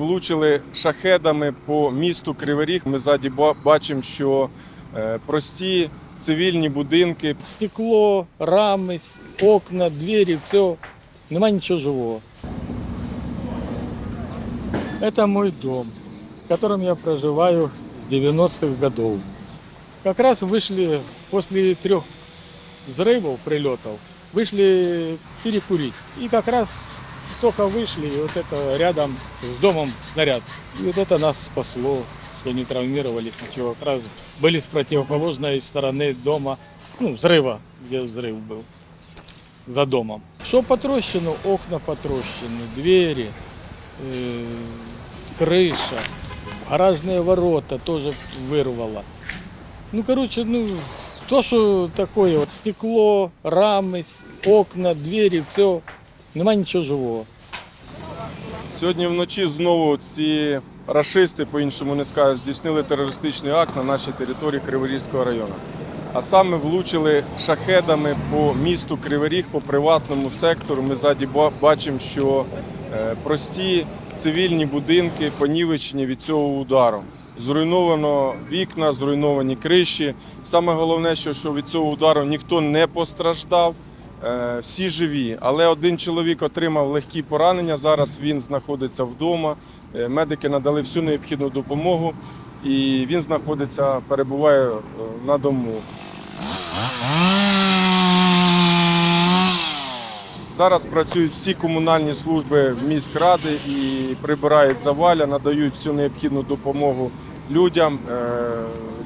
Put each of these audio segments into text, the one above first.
Влучили шахедами по місту Кривий Ріг. Ми ззаді ба- бачимо, що е, прості цивільні будинки Стекло, рамы, с- окна, двери, все. Нема ничего живого. Это мой дом, в котором я проживаю с 90-х годов. Как раз вышли после трех взрывов, прилетов, вышли перекурить. И как раз только вышли, и вот это рядом с домом снаряд. И вот это нас спасло, что не травмировались, ничего. Раз были с противоположной стороны дома, ну, взрыва, где взрыв был, за домом. Что потрощено? Окна потрощены, двери, э, крыша, гаражные ворота тоже вырвало. Ну, короче, ну, то, что такое, вот стекло, рамы, окна, двери, все, нема ничего живого. Сьогодні вночі знову ці рашисти, по-іншому не скажеш, здійснили терористичний акт на нашій території Криворізького району. А саме влучили шахедами по місту Кривий по приватному сектору. Ми ззаді бачимо, що е, прості цивільні будинки понівечені від цього удару. Зруйновано вікна, зруйновані криші. Саме головне, що від цього удару ніхто не постраждав. Е, Всі живі, але один чоловік отримав легкі поранення. Зараз він знаходиться вдома. Е, Медики надали всю необхідну допомогу, і він знаходиться, перебуває е, на дому. Зараз працюють всі комунальні служби міськради і прибирають заваля, надають всю необхідну допомогу людям,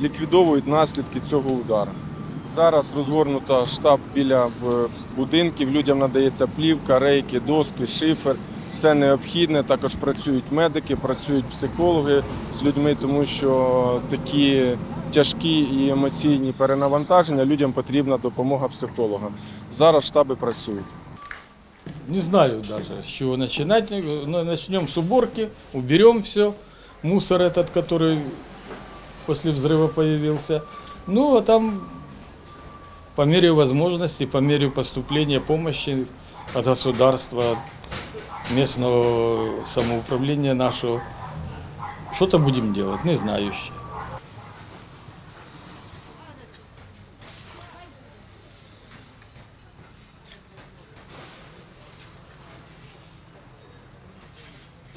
ліквідовують наслідки цього удару. Зараз розгорнуто штаб біля в- будинків. Людям надається плівка, рейки, доски, шифер. Все необхідне. Також працюють медики, працюють психологи з людьми, тому що такі тяжкі і емоційні перенавантаження людям потрібна допомога психолога. Зараз штаби працюють. Не знаю даже, с чего начинать. Ну, Начнем с уборки, уберем все. Мусор этот, который после взрыва появился. Ну, а там по мере возможности, по мере поступления помощи от государства, от местного самоуправления нашего, что-то будем делать, не знаю еще.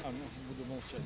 А, ну, буду молчать.